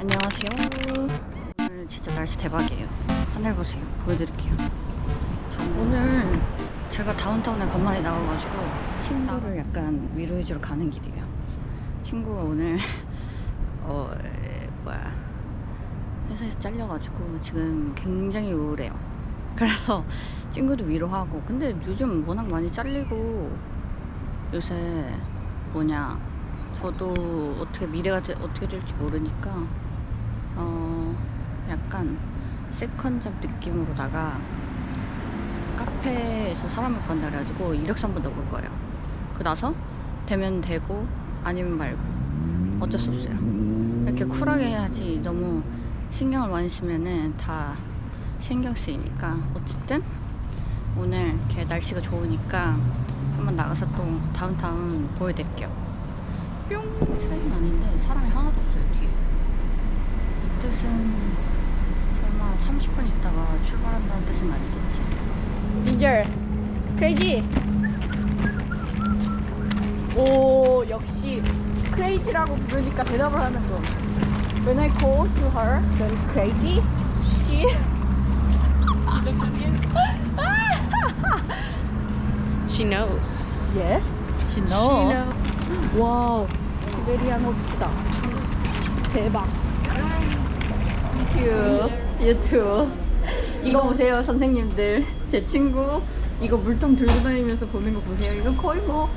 안녕하세요. 오늘 진짜 날씨 대박이에요. 하늘 보세요. 보여드릴게요. 오늘 제가 다운타운에 간만에 나가가지고 친구를 약간 위로해주러 가는 길이에요. 친구가 오늘 어 에, 뭐야 회사에서 잘려가지고 지금 굉장히 우울해요. 그래서 친구도 위로하고 근데 요즘 워낙 많이 잘리고 요새 뭐냐 저도 어떻게 미래가 되- 어떻게 될지 모르니까 어 약간 세컨잡 느낌으로다가 카페에서 사람을 구한다 그래가지고 이력서 한번 넣어볼 거예요. 그 나서 되면 되고 아니면 말고 어쩔 수 없어요. 이렇게 쿨하게 해야지 너무 신경을 많이 쓰면은 다 신경 쓰이니까 어쨌든 오늘 이렇게 날씨가 좋으니까 한번 나가서 또 다운타운 보여드릴게요. 뿅 트레인 아닌데 사람이 하나도 뜻은 설마 30분 있다가 출발한다는 뜻은 아니겠지? 진절. 크레이지 오 역시 크레이지라고 부르니까 대답을 하는 거. When I call to her then crazy. She. She knows. yes. She knows. 와우 시베리안 허스키다 대박 유튜브 유튜브 이거 보세요 선생님들. 제 친구. 이거 물통 들고 다니면서 보는 거 보세요. 이거 거의 뭐.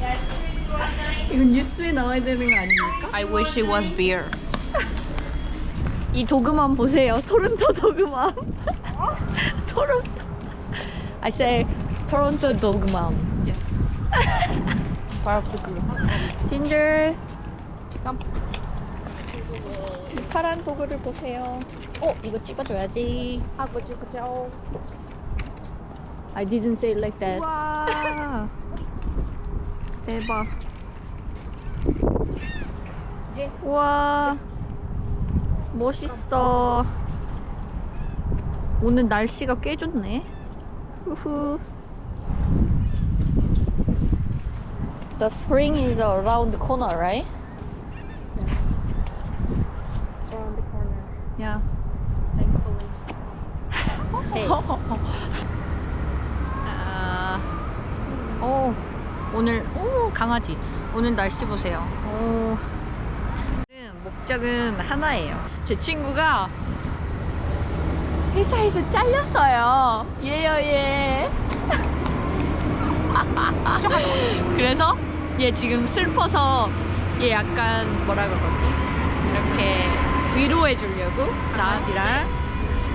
이건 뉴스에 나와야 되는 거 아닙니까? I wish it was beer. 이 도그만 보세요. 토론토 도그만 토론토. I say 토론토 도그만 Yes. 진절 이 파란 도구를 보세요 어 이거 찍어줘야지 하고 찍죠. I didn't say it like that 와. 대박. 우와 멋있어 오늘 날씨가 꽤 좋네 후후 The spring is around the corner, right? It's around the corner. Yeah. Thankfully. Hey. 아, 오, 오늘 오 강아지. 오늘 날씨 보세요. 오. 목적은 하나예요. 제 친구가 회사에서 잘렸어요. 예요 예. 그래서 얘 지금 슬퍼서 얘 약간 뭐라 그러지? 이렇게 위로해 주려고 강아지랑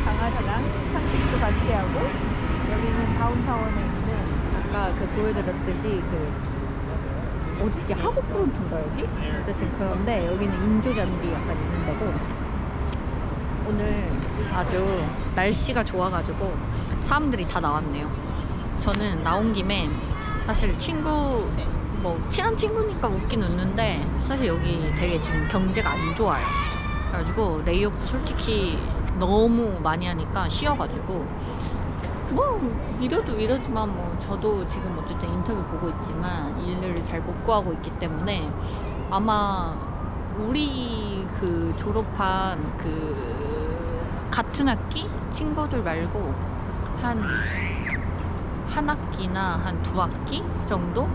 강아지랑 산책도 같이 하고 여기는 다운타운에 있는 아까 그 보여드렸듯이 그 어디지 하버 프론트인가 여기? 어쨌든 그런데 여기는 인조잔디 약간 있는 데고 오늘 아주 날씨가 좋아가지고 사람들이 다 나왔네요. 저는 나온 김에 사실 친구 뭐 친한 친구니까 웃긴 웃는데 사실 여기 되게 지금 경제가 안 좋아요. 그래가지고 레이오프 솔직히 너무 많이 하니까 쉬어가지고 뭐 이래도 이러지만 뭐 저도 지금 어쨌든 인터뷰 보고 있지만 일을 잘 못 구하고 있기 때문에 아마 우리 그 졸업한 그 같은 학기 친구들 말고 한 한 학기나 한 두 학기 정도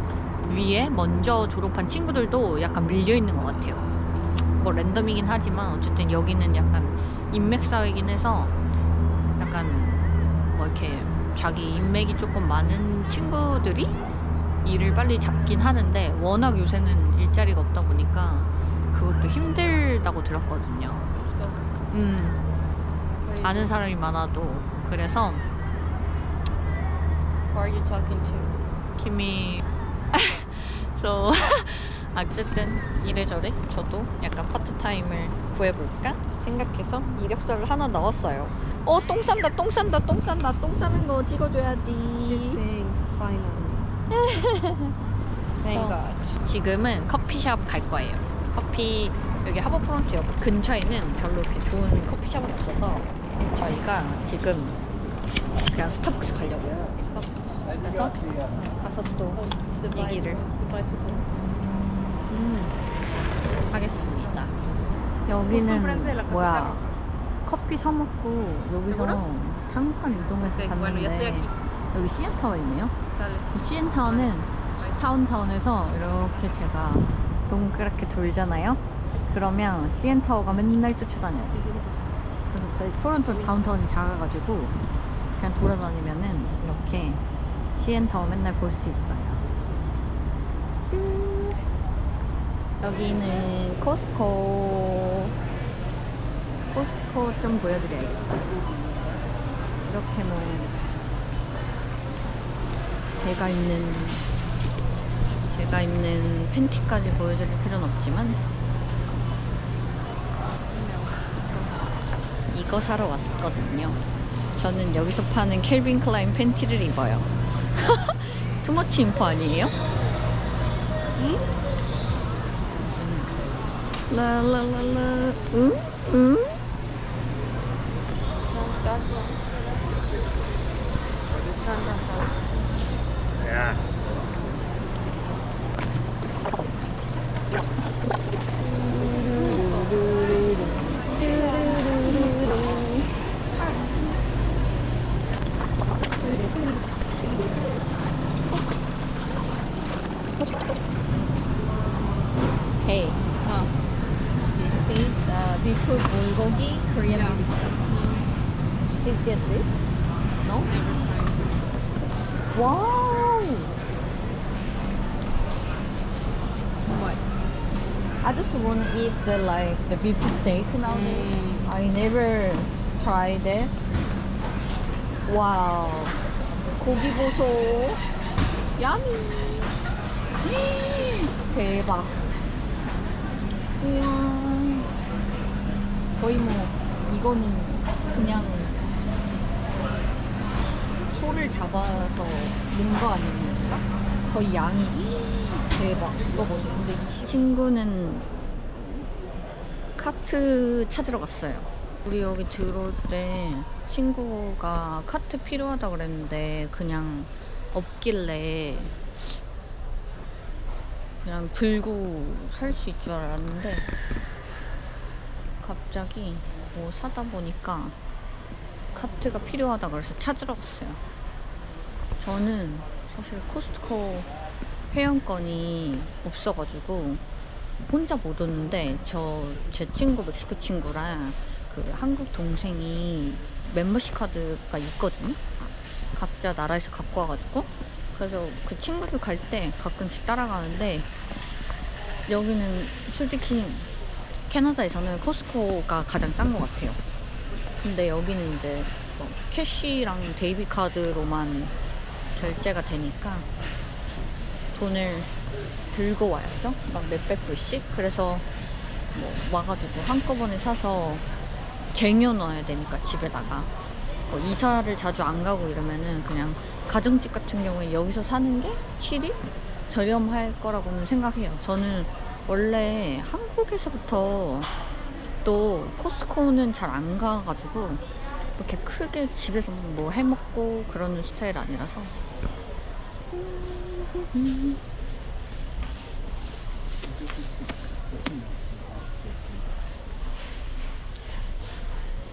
위에 먼저 졸업한 친구들도 약간 밀려 있는 것 같아요. 뭐 랜덤이긴 하지만 어쨌든 여기는 약간 인맥 사회이긴 해서 약간 뭐 이렇게 자기 인맥이 조금 많은 친구들이 일을 빨리 잡긴 하는데 워낙 요새는 일자리가 없다 보니까 그것도 힘들다고 들었거든요. 음, 아는 사람이 많아도 그래서 Who are you talking to? 김이 so 아, 어쨌든 이래저래 저도 약간 파트타임을 구해볼까 생각해서 이력서를 하나 넣었어요. 어, 똥 싼다, 똥 싼다, 똥 싼다, 똥 싸는 거 찍어줘야지. 지금은 커피숍 갈 거예요. 커피 여기 하버프론트 옆 근처에는 별로 이렇게 좋은 커피숍은 없어서 저희가 지금 그냥 스타벅스 가려고요. 그래서 가서 또 얘기를 하겠습니다. 여기는 뭐야 커피 사 먹고 여기서 잠깐 이동해서 네, 갔는데. 여기 CN타워 있네요. CN타워는 타운타운에서 이렇게 제가 동그랗게 돌잖아요. 그러면 CN타워가 맨날 쫓아다녀요. 그래서 저희 토론토 다운타운이 작아가지고 그냥 돌아다니면은 이렇게 CN타워 맨날 볼 수 있어요. 여기는 코스코. 코스코 좀 보여드려야겠다. 이렇게 뭐 제가 입는 제가 입는 팬티까지 보여드릴 필요는 없지만 이거 사러 왔었거든요. 저는 여기서 파는 켈빈 클라인 팬티를 입어요. 투머치 인포 아니에요? 응? 라라라라 응? 응? Hey. To eat the like the beef steak nowadays. Mm. I never tried it. Wow. 고기 보소. 야미. 대박. 우와. 거의 뭐 이거는 그냥 소를 잡아서 넣은 거 아닙니까? 거의 양이 대박. 이거 보세요. 근데 이 친구는 카트 찾으러 갔어요. 우리 여기 들어올 때 친구가 카트 필요하다 그랬는데 그냥 없길래 그냥 들고 살 수 있을 줄 알았는데 갑자기 뭐 사다 보니까 카트가 필요하다 그래서 찾으러 갔어요. 저는 사실 코스트코 회원권이 없어가지고 혼자 못 오는데 저 제 친구 멕시코 친구랑 그 한국 동생이 멤버십 카드가 있거든요. 각자 나라에서 갖고 와가지고 그래서 그 친구들 갈 때 가끔씩 따라가는데 여기는 솔직히 캐나다에서는 코스코가 가장 싼 것 같아요. 근데 여기는 이제 뭐 캐시랑 데이비 카드로만 결제가 되니까 돈을 들고 와야죠. 막 몇백 불씩. 그래서 뭐 와가지고 한꺼번에 사서 쟁여놔야 되니까 집에다가 뭐 이사를 자주 안 가고 이러면은 그냥 가정집 같은 경우에 여기서 사는 게 실이 저렴할 거라고는 생각해요. 저는 원래 한국에서부터 또 코스코는 잘 안 가가지고 이렇게 크게 집에서 뭐 해먹고 그러는 스타일 아니라서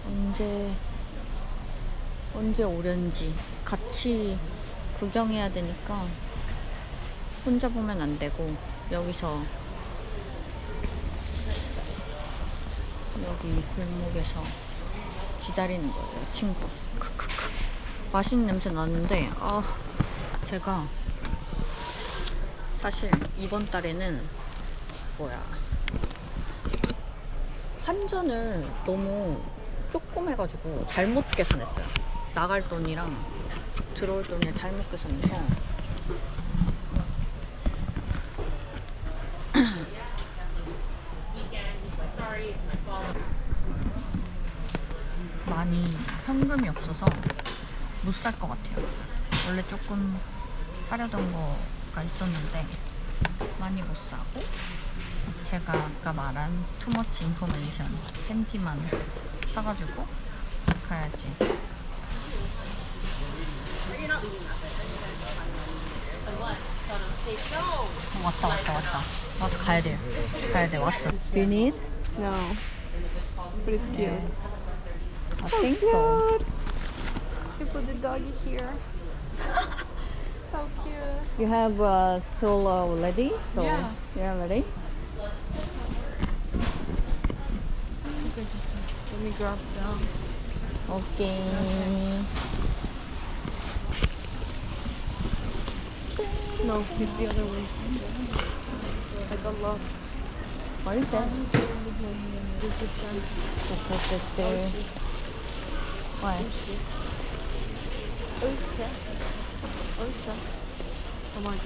언제 언제 오련지? 같이 구경해야 되니까 혼자 보면 안 되고 여기서 여기 골목에서 기다리는 거예요 친구. 크크크. 맛있는 냄새 나는데 아 제가 사실 이번 달에는 뭐야 환전을 너무 조금 해가지고 잘못 계산했어요. 나갈 돈이랑 들어올 돈을 잘못 계산해서 많이 현금이 없어서 못 살 것 같아요. 원래 조금 사려던 거가 있었는데 많이 못 사고 제가 아까 말한 투머치 인포메이션 팬티만 사가지고 가야지. 어, 왔다 왔다 왔다. 와서 가야 돼요. 가야 돼 왔어. Do you need? No. But it's cute. I think so. You put the doggy here. so cute. You have uh, stroller ready? So Yeah. you're ready? Let me grab down. Okay. No, it's the other way. I got lost. What is that? This is done. This, this, this. What? Oyster. Oyster. How much?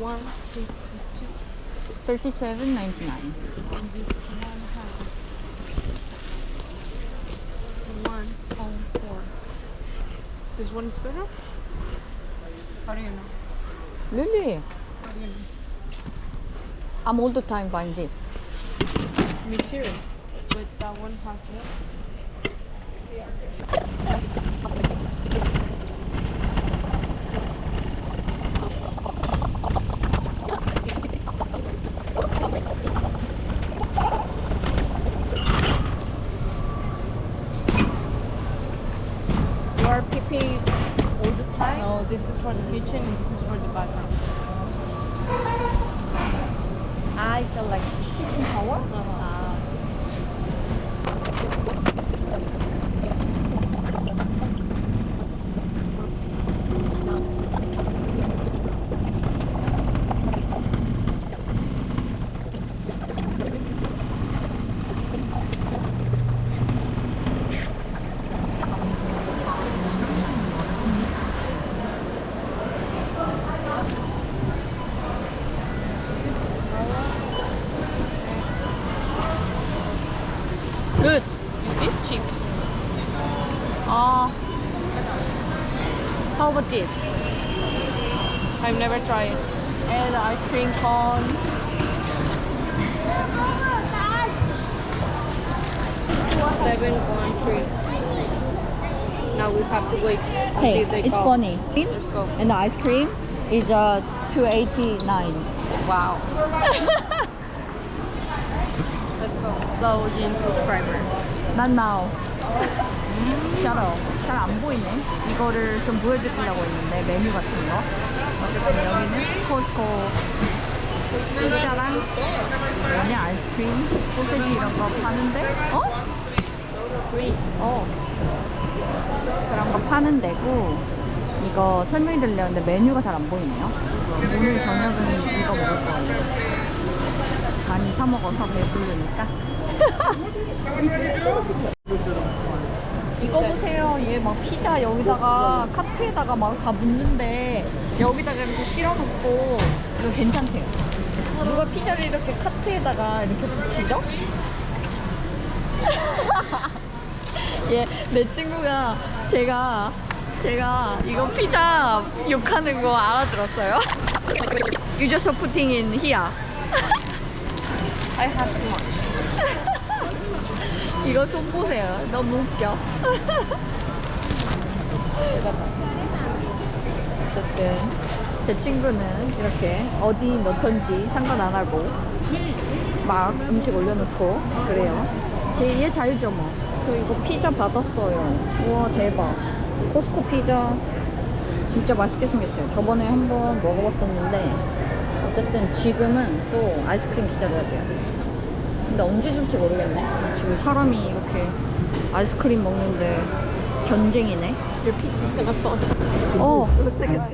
One fifty. Thirty-seven ninety-nine. One pound four. This one is better? How do you know? Really? How do you know? I'm all the time buying this. Me too. But that one has are peeping all the time? No, this is for the kitchen and this is for the bathroom. Ah, it's a, like kitchen shower? Ah. Good. You see? Cheap. Uh, how about this? I've never tried. And ice cream cone. Seven one three. Now we have to wait Hey, until they it's go. funny. Let's go. And the ice cream is uh, 289 Wow. Let's go. Low in subscriber. 난 now. 샤러. 잘안 보이네. 이거를 좀 보여드리려고 했는데 메뉴 같은 거. 여기는 코스코 피자랑 뭐냐 아이스크림, 소세지 이런 거 파는데 어? 어. 그런 거 파는 데고 이거 설명해 드리려는데 메뉴가 잘 안 보이네요. 오늘 저녁은 이거 먹을 거예요. 많이 사 먹어서 배부르니까. 이거 보세요. 얘 막 피자 여기다가 카트에다가 막 다 묻는데 여기다가 이렇게 실어놓고 이거 괜찮대요. 누가 피자를 이렇게 카트에다가 이렇게 붙이죠? 얘, 내 친구가 제가 제가 이거 피자 욕하는 거 알아들었어요. You just putting in here. I have too much. 이거 좀 보세요. 너무 웃겨. 어쨌든 제 친구는 이렇게 어디 넣던지 상관 안 하고 막 음식 올려놓고 그래요. 제얘 자유죠 뭐. 저 이거 피자 받았어요. 우와 대박. 코스코 피자 진짜 맛있게 생겼어요. 저번에 한번 먹어봤었는데 어쨌든 지금은 또 아이스크림 기다려야 돼요. 근데 언제 줄지 모르겠네. 지금 사람이 이렇게 아이스크림 먹는데 전쟁이네. Your pizza's gonna fall. 어, looks like it's